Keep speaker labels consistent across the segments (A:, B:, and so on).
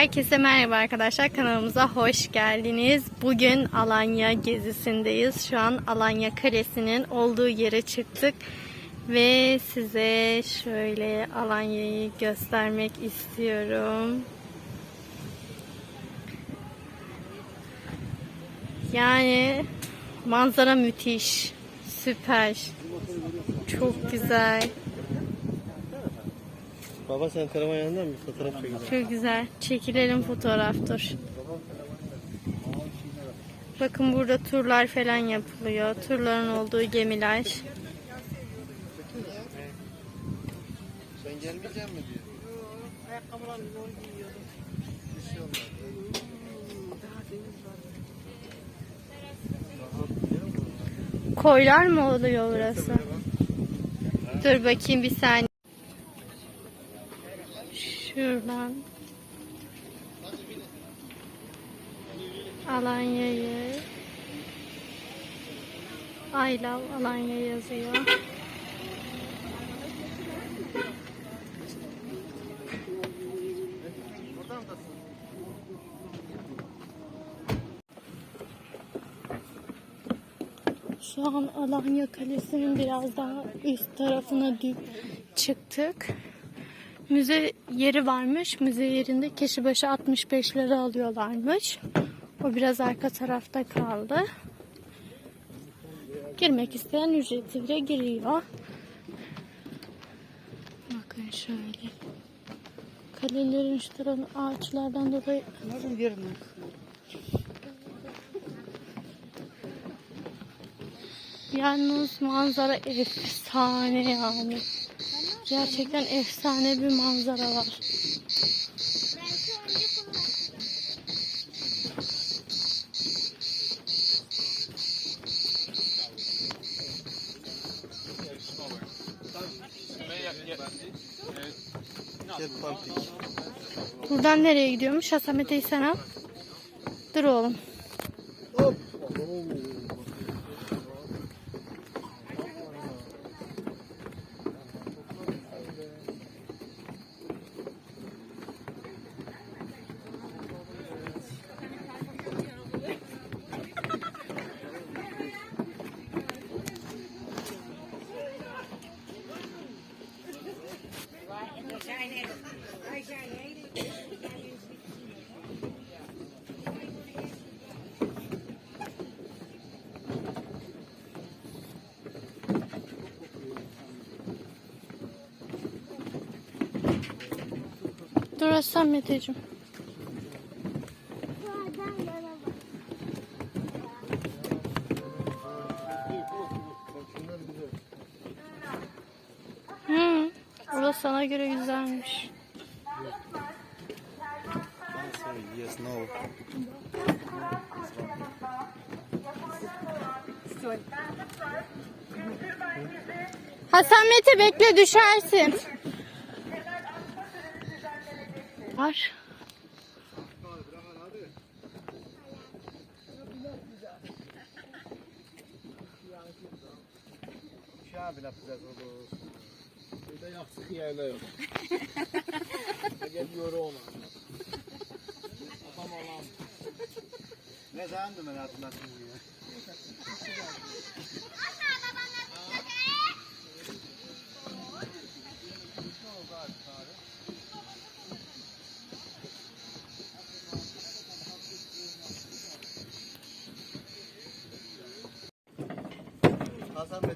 A: Herkese merhaba arkadaşlar kanalımıza hoş geldiniz. Bugün Alanya gezisindeyiz. Şu an Alanya Kalesi'nin olduğu yere çıktık. Ve size şöyle Alanya'yı göstermek istiyorum. Yani manzara müthiş. Süper. Çok güzel.
B: Baba sen tarafa yanından bir fotoğraf çekelim.
A: Çok güzel. Çekilelim fotoğraf dur. Bakın burada turlar falan yapılıyor. Turların olduğu gemiler.
B: Sen gelmeyecek mi diyor.
A: Koylar mı oluyor burası? Dur bakayım bir saniye. Şuradan. Alanya'yı. I love Alanya yazıyor. Şu an Alanya Kalesi'nin biraz daha üst tarafına çıktık. Müze yeri varmış. Müze yerinde kişi başı 65 lira alıyorlarmış. O biraz arka tarafta kaldı. Girmek isteyen ücretsiz giriyor. Bakın şöyle. Kalelerin şu tarafı ağaçlardan dolayı Yalnız manzara efsane yani. Gerçekten efsane bir manzara var. Buradan nereye gidiyormuş? Hasan Mete'yi sen al. Dur oğlum.
B: Hop.
A: Mete'cim. Hı, orası sana göre güzelmiş. Hasan Mete bekle düşersin. Var.
B: Uçağı bile yapacağız orada. Burada yaktık yerde yok. Geliyor ona. Tamam lan. Ne zandım ben hatırlatayım ya.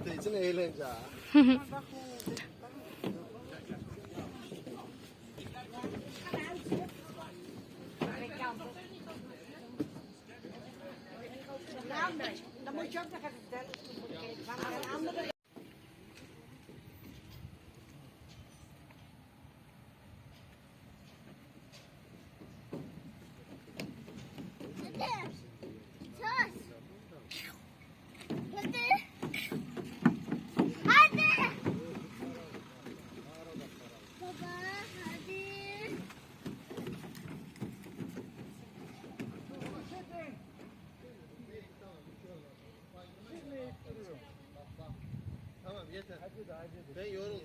B: Hasan Mete için eğlence ha. Ben yoruldum.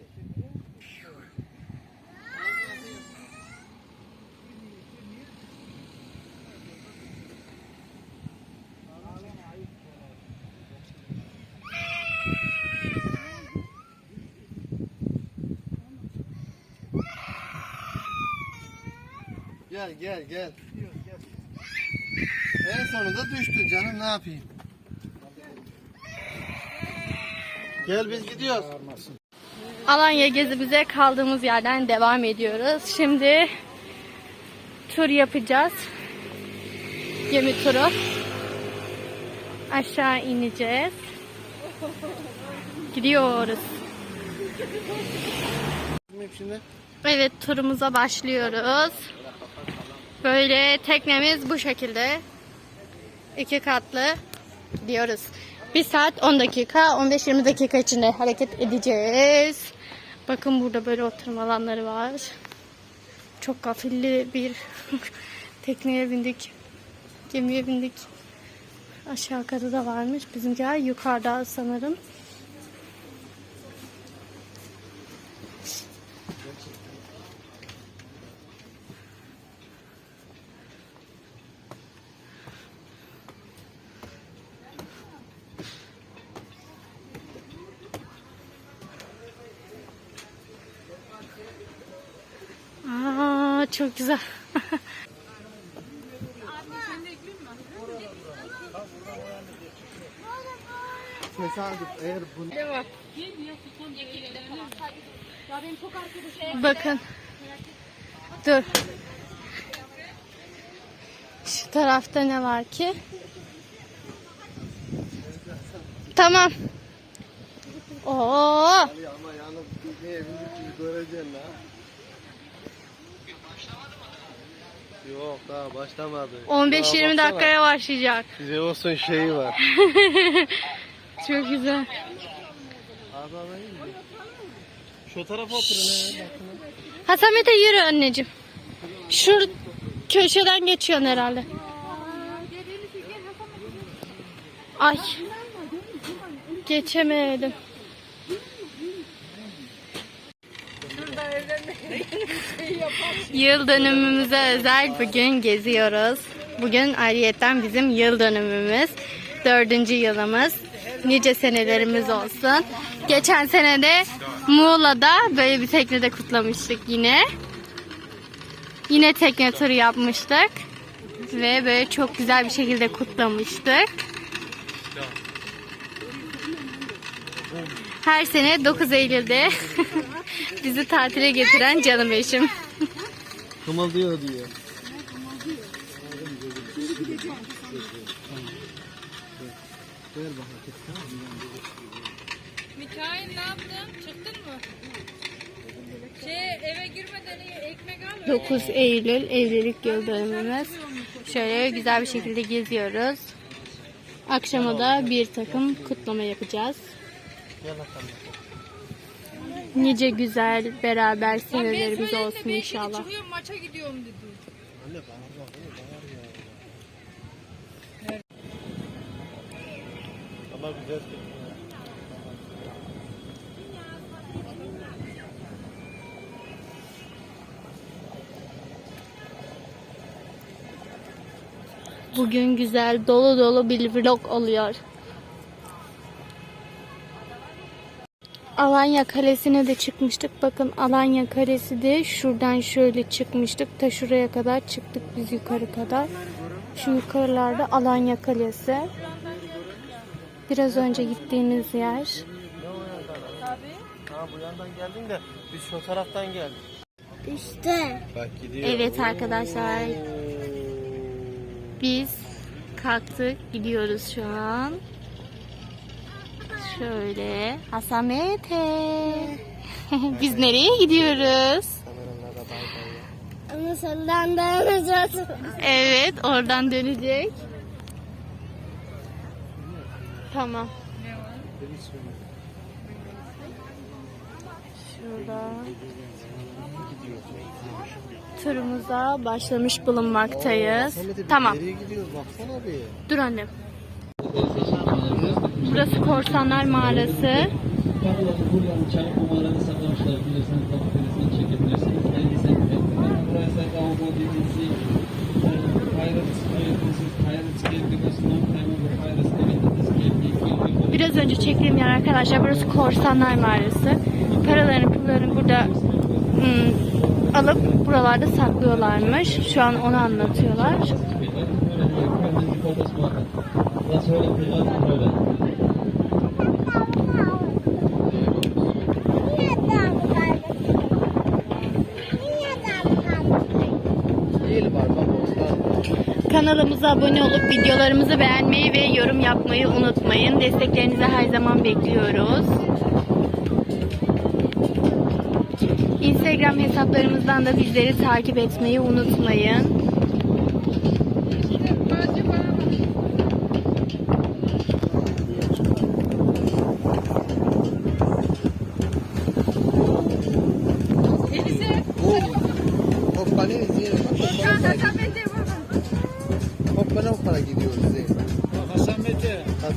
C: Gel gel gel. En sonunda düştü canım ne yapayım. Gel biz gidiyoruz.
A: Alanya gezimize kaldığımız yerden devam ediyoruz. Şimdi tur yapacağız. Gemi turu. Aşağı ineceğiz. Gidiyoruz. Evet turumuza başlıyoruz. Böyle teknemiz bu şekilde. iki katlı diyoruz. 1 saat 10 dakika 15-20 dakika içinde hareket edeceğiz. Bakın burada böyle oturma alanları var. Çok gafilli bir tekneye bindik. Gemiye bindik. Aşağı katı da varmış. Bizimkiler yukarıda sanırım. Çok güzel.
C: tesadüf eğer bunu
A: Bakın. Dur. Şu tarafta ne var ki? Tamam. Oo,
C: ama yalnız bir içini göreceksin ha. Yok daha başlamadı.
A: 15-20
C: Daha baksana.
A: dakikaya başlayacak.
C: Size olsun şeyi var.
A: Çok güzel.
C: Şu tarafa oturun he. bakın.
A: Hasan Mete yürü anneciğim. Şu köşeden geçiyorsun herhalde. Ay. Geçemedim. Yıl dönümümüze özel bugün geziyoruz. Bugün ayrıyetten bizim yıl dönümümüz. Dördüncü yılımız. Nice senelerimiz olsun. Geçen sene de Muğla'da böyle bir teknede kutlamıştık yine. Yine tekne turu yapmıştık. Ve böyle çok güzel bir şekilde kutlamıştık. Her sene 9 Eylül'de bizi tatile getiren canım eşim.
C: Kımıldıyor diyor.
D: Mikail ne yaptın? Çıktın mı? Şey eve girmeden ekmek al.
A: 9 Eylül evlilik yıl dönümümüz. Şöyle güzel bir şekilde geziyoruz. Akşama da bir takım kutlama yapacağız. Nice güzel beraber senelerimiz olsun inşallah.
D: Çıkıyorum maça gidiyorum dedi.
C: Anne bağır bak oğlum bağır ya. Ama güzel
A: Bugün güzel dolu dolu bir vlog oluyor. Alanya Kalesi'ne de çıkmıştık. Bakın Alanya Kalesi de şuradan şöyle çıkmıştık. Ta şuraya kadar çıktık biz yukarı kadar. Şu yukarılarda Alanya Kalesi. Biraz önce gittiğimiz yer.
C: Ha bu yandan geldin de biz şu taraftan geldik.
E: İşte.
C: Bak gidiyor.
A: Evet arkadaşlar biz kalktık gidiyoruz şu an. Şöyle Hasan Mete. biz nereye gidiyoruz?
E: Ama senden dayanacağız.
A: Evet oradan dönecek. Tamam. Şurada turumuza başlamış bulunmaktayız. Tamam.
C: Nereye gidiyoruz baksana bir.
A: Dur annem. Burası Korsanlar Mağarası. Biraz önce çektiğim yer arkadaşlar burası Korsanlar Mağarası. Paraların pulların burada hmm, alıp buralarda saklıyorlarmış. Şu an onu anlatıyorlar. Kanalımıza abone olup videolarımızı beğenmeyi ve yorum yapmayı unutmayın. Desteklerinizi her zaman bekliyoruz. Instagram hesaplarımızdan da bizleri takip etmeyi unutmayın.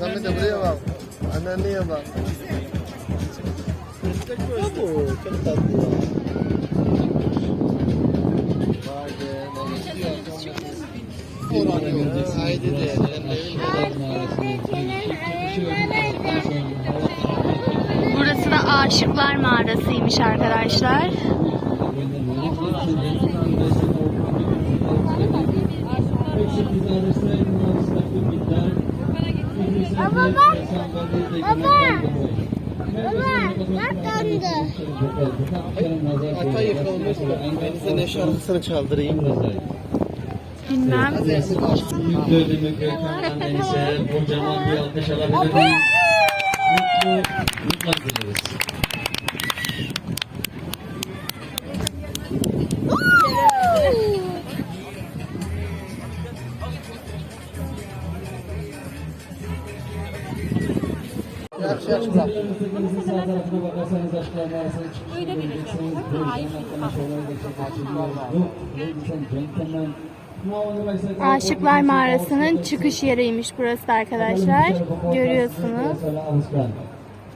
F: Hasan Mete
C: buraya bak. Anneanneye bak. Oo, çok tatlı ya. De.
A: Burası da Aşıklar Mağarası'ymış arkadaşlar.
E: Baba. Baba. Baba bak döndü.
C: Ata yıkılmış. Ben size ne şarkısını çaldırayım.
A: Bilmem.
G: Büyük dördümü Gökhan annenize kocaman bir alkış alabilir miyiz? Mutlu, mutlu dileriz. And gentlemen,
A: Aşıklar Mağarası'nın çıkış yeriymiş burası da arkadaşlar. Görüyorsunuz.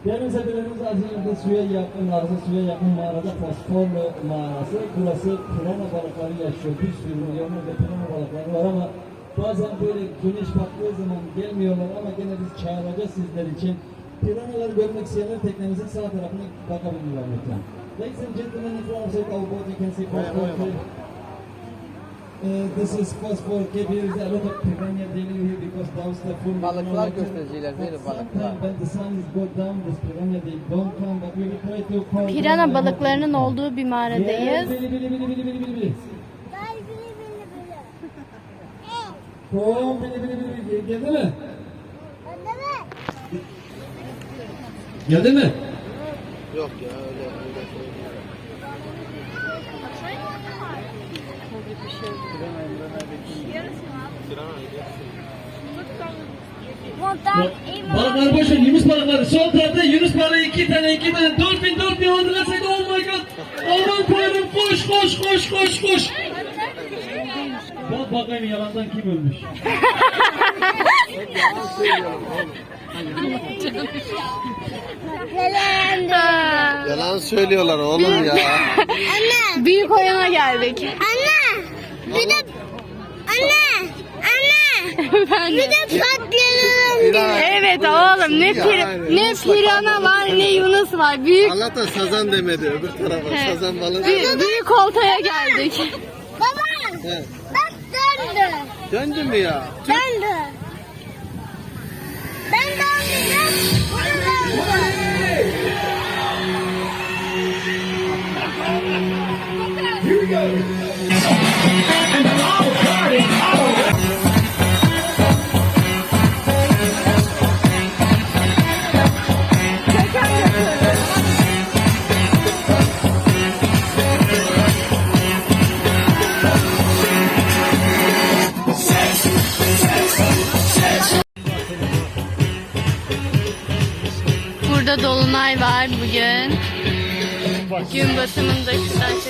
G: Değerli misafirlerimiz az önce suya yakın mağarası, suya yakın mağarada fosforlu mağarası. Burası pirana balıkları yaşıyor. Bir sürü milyonlarca pirana balıkları var ama bazen böyle güneş battığı zaman gelmiyorlar ama gene biz çağıracağız sizler için. Piranaları görmek isteyenler teknemizin sağ tarafına bakabilirler lütfen. Ladies and gentlemen, in front of the boat you can see phosphor. Uh, this is phosphor cave. Here is a lot of piranha dealing here because down's the full.
C: Balıklar göstericiler, böyle balıklar.
G: When the sun is go down, this piranha they don't come, but we will try to call.
A: Pirana balıklarının olduğu bir mağaradayız.
G: bili bili bili bili bili bili bili.
E: Gel bili bili bili.
G: Kom bili bili bili bili. Geldi mi?
E: Anne mi?
G: Geldi mi?
C: Yok ya öyle öyle.
E: Montan
G: Balıklar boş ver, Yunus balıkları. Sol tarafta Yunus balığı iki tane, iki tane. Dolphin, dolphin, on the left side. Oh my god. Aman tanrım, koş, koş, koş, koş, koş. Bak bakayım yalandan kim ölmüş.
C: Yalan söylüyorlar oğlum ya.
E: Anne.
A: Büyük oyuna geldik.
E: Anne. Bir de anne. Anne. Bir
A: de.
E: patlayalım.
A: Evet oğlum ne pir ne pirana var ne yunus var. Büyük
C: Allah'tan sazan demedi öbür tarafa. Sazan balığı.
A: büyük, büyük oltaya geldik.
E: Baba.
C: He.
E: Bak döndü.
C: Döndü mü ya?
E: Döndü. Ben döndüm. Bu
A: dolunay var bugün. Gün batımını da şuradan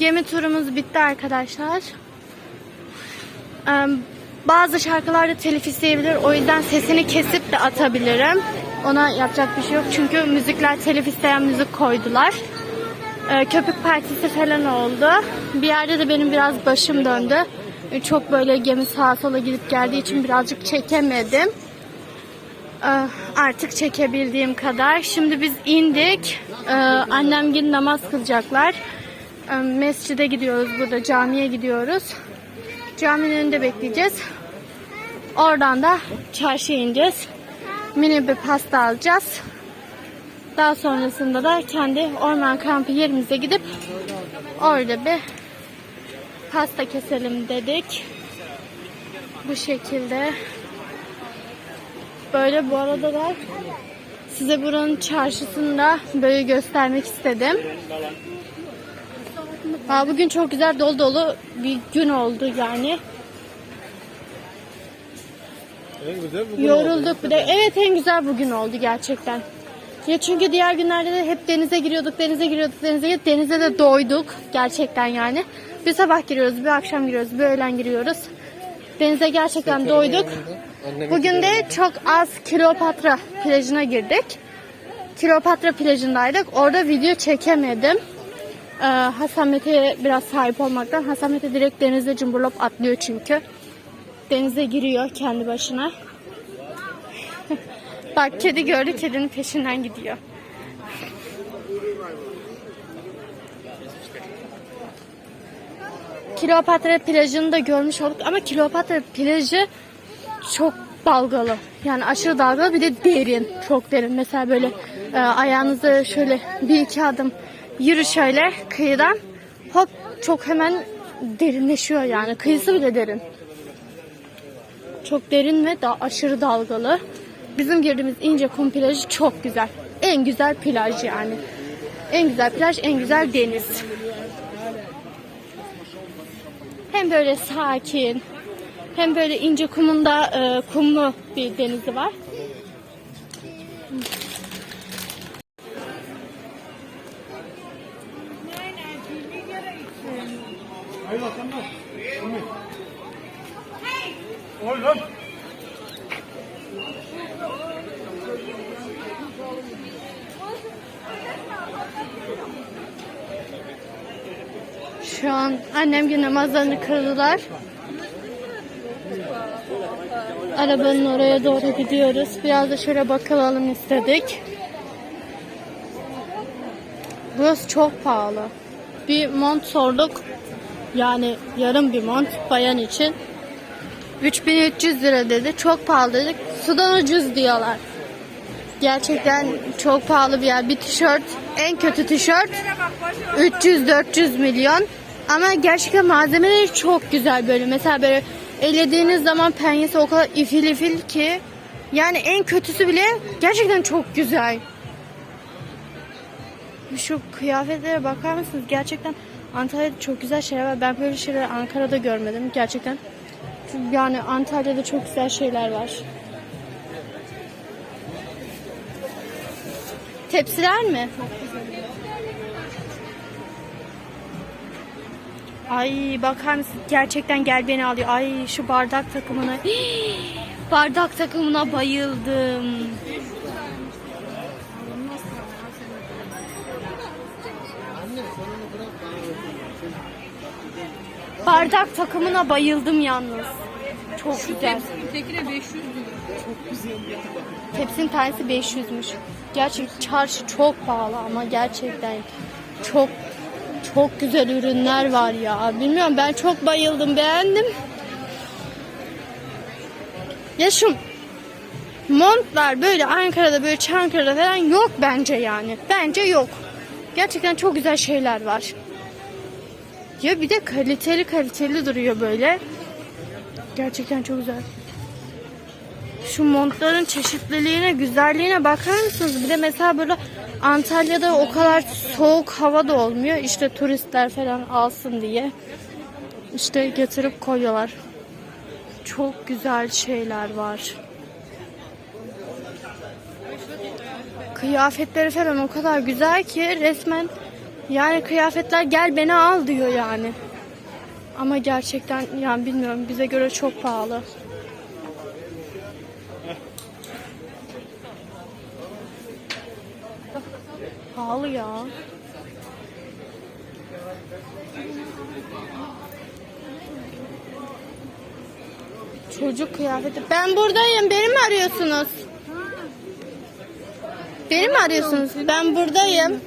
A: Gemi turumuz bitti arkadaşlar. Bazı şarkılarda telif isteyebilir. O yüzden sesini kesip de atabilirim. Ona yapacak bir şey yok. Çünkü müzikler telif isteyen müzik koydular. Ee, Köpük partisi falan oldu. Bir yerde de benim biraz başım döndü. Ee, Çok böyle gemi sağa sola gidip geldiği için birazcık çekemedim. Ee, Artık çekebildiğim kadar. Şimdi biz indik. Annem gün namaz kılacaklar. Mescide gidiyoruz burada. Camiye gidiyoruz. Caminin önünde bekleyeceğiz. Oradan da çarşıya ineceğiz. Mini bir pasta alacağız. Daha sonrasında da kendi orman kampı yerimize gidip orada bir pasta keselim dedik. Bu şekilde. Böyle bu arada da size buranın çarşısını da böyle göstermek istedim. Aa, bugün çok güzel dolu dolu bir gün oldu yani.
B: En güzel bugün
A: Yorulduk bir de. Evet en güzel bugün oldu gerçekten. Ya çünkü diğer günlerde de hep denize giriyorduk, denize giriyorduk, denize giriyorduk. Denize de doyduk gerçekten yani. Bir sabah giriyoruz, bir akşam giriyoruz, bir öğlen giriyoruz. Denize gerçekten doyduk. Bugün de çok az Kleopatra plajına girdik. Kleopatra plajındaydık. Orada video çekemedim. Ee, Hasan Mete'ye biraz sahip olmaktan. Hasan Mete direkt denize cumburlop atlıyor çünkü. Denize giriyor kendi başına. Bak kedi gördü kedinin peşinden gidiyor. Kleopatra plajını da görmüş olduk ama Kleopatra plajı çok dalgalı. Yani aşırı dalgalı bir de derin. Çok derin. Mesela böyle e, ayağınızı şöyle bir iki adım yürü şöyle kıyıdan hop çok hemen derinleşiyor yani. Kıyısı bile derin. Çok derin ve da aşırı dalgalı. Bizim girdiğimiz ince kum plajı çok güzel. En güzel plaj yani. En güzel plaj, en güzel deniz. Hem böyle sakin, hem böyle ince kumunda e, kumlu bir denizi var. Şu an annem gün namazlarını kırdılar. Arabanın oraya doğru gidiyoruz. Biraz da şöyle bakalım istedik. Burası çok pahalı. Bir mont sorduk. Yani yarım bir mont bayan için. 3300 lira dedi. Çok pahalı dedik. Sudan ucuz diyorlar. Gerçekten çok pahalı bir yer. Bir tişört, en kötü tişört 300-400 milyon. Ama gerçekten malzemeleri çok güzel böyle. Mesela böyle ellediğiniz zaman penyesi o kadar ifil ifil ki. Yani en kötüsü bile gerçekten çok güzel. Şu kıyafetlere bakar mısınız? Gerçekten Antalya'da çok güzel şeyler var. Ben böyle şeyleri Ankara'da görmedim. Gerçekten. Yani Antalya'da çok güzel şeyler var. Tepsiler mi? Ay bakar mısın? Gerçekten gel beni alıyor. Ay şu bardak takımına. bardak takımına bayıldım. Bardak takımına bayıldım yalnız. Çok güzel.
D: Tekine 500 lira.
A: Tepsinin tanesi 500'müş. Gerçek çarşı çok pahalı ama gerçekten çok çok güzel ürünler var ya. Bilmiyorum ben çok bayıldım, beğendim. Ya şu montlar böyle Ankara'da böyle Çankırı'da falan yok bence yani. Bence yok. Gerçekten çok güzel şeyler var. Ya bir de kaliteli kaliteli duruyor böyle. Gerçekten çok güzel. Şu montların çeşitliliğine, güzelliğine bakar mısınız? Bir de mesela böyle Antalya'da o kadar soğuk hava da olmuyor. İşte turistler falan alsın diye. İşte getirip koyuyorlar. Çok güzel şeyler var. Kıyafetleri falan o kadar güzel ki resmen Yani kıyafetler gel beni al diyor yani. Ama gerçekten yani bilmiyorum bize göre çok pahalı. Pahalı ya. Çocuk kıyafeti. Ben buradayım. Beni mi arıyorsunuz? Beni mi arıyorsunuz? Ben buradayım.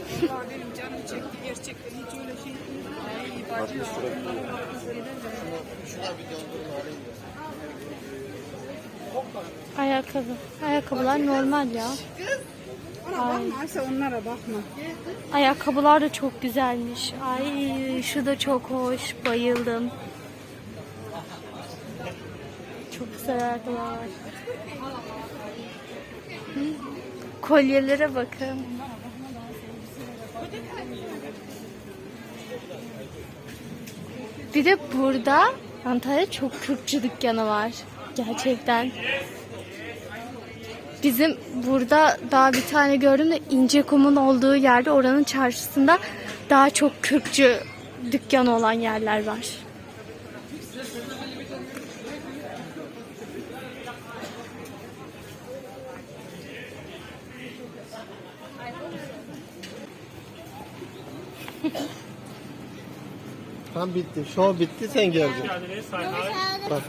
A: Ayakkabı. Ayakkabılar normal ya. Ay.
D: onlara bakma.
A: Ayakkabılar da çok güzelmiş. Ay şu da çok hoş. Bayıldım. Çok güzel ayakkabılar? Kolyelere bakın. Bir de burada Antalya çok kürkçü dükkanı var. Gerçekten. Bizim burada daha bir tane gördüm de İncekum'un olduğu yerde oranın çarşısında daha çok kürkçü dükkan olan yerler var.
C: Tam bitti. Show bitti sen geldin. Bak.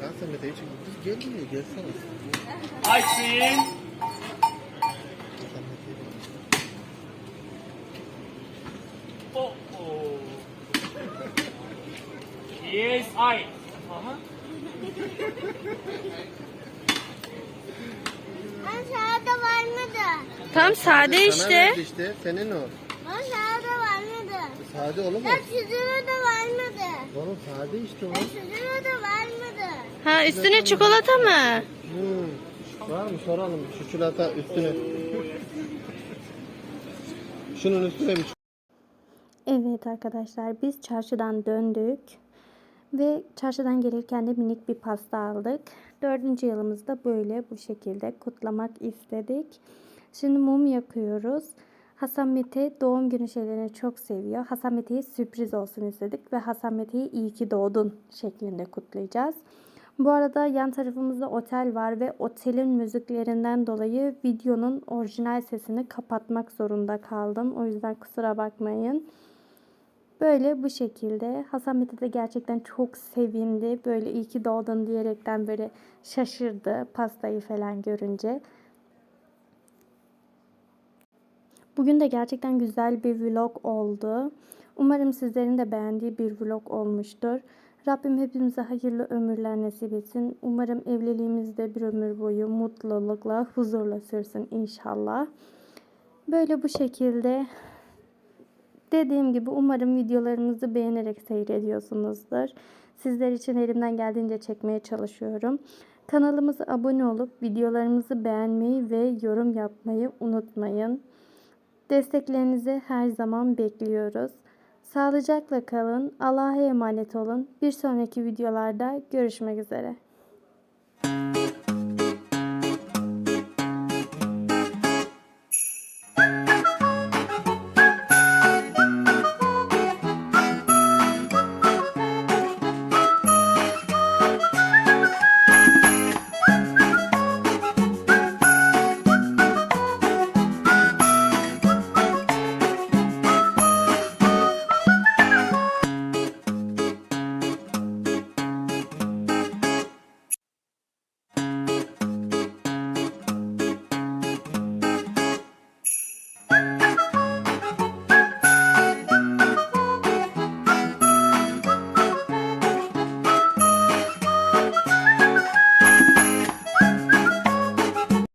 C: Sen sen Mete için biz gelmiyor gelsene.
H: Aysin. Oh oh. Yes, I. Aha.
E: Ben sağda var mıydı?
A: Tam sade
C: Sana
A: işte.
C: verdi işte. Senin o.
E: Ben sağda var mıydı?
C: Sade oğlum.
E: Ya de var mıydı?
C: Oğlum sade işte o.
E: Ya de var mıydı?
A: Ha üstüne çikolata mı?
C: Hmm. Var mı soralım şu çikolata üstüne. Şunun üstüne bir
A: Evet arkadaşlar biz çarşıdan döndük. Ve çarşıdan gelirken de minik bir pasta aldık. Dördüncü yılımızda böyle bu şekilde kutlamak istedik. Şimdi mum yakıyoruz. Hasan Mete doğum günü şeylerini çok seviyor. Hasan Mete'ye sürpriz olsun istedik ve Hasan Mete'yi iyi ki doğdun şeklinde kutlayacağız. Bu arada yan tarafımızda otel var ve otelin müziklerinden dolayı videonun orijinal sesini kapatmak zorunda kaldım. O yüzden kusura bakmayın. Böyle bu şekilde. Hasan Mete de gerçekten çok sevindi. Böyle iyi ki doğdun diyerekten böyle şaşırdı pastayı falan görünce. Bugün de gerçekten güzel bir vlog oldu. Umarım sizlerin de beğendiği bir vlog olmuştur. Rabbim hepimize hayırlı ömürler nasip etsin. Umarım evliliğimizde bir ömür boyu mutlulukla, huzurla sürsün inşallah. Böyle bu şekilde Dediğim gibi umarım videolarımızı beğenerek seyrediyorsunuzdur. Sizler için elimden geldiğince çekmeye çalışıyorum. Kanalımıza abone olup videolarımızı beğenmeyi ve yorum yapmayı unutmayın. Desteklerinizi her zaman bekliyoruz. Sağlıcakla kalın. Allah'a emanet olun. Bir sonraki videolarda görüşmek üzere.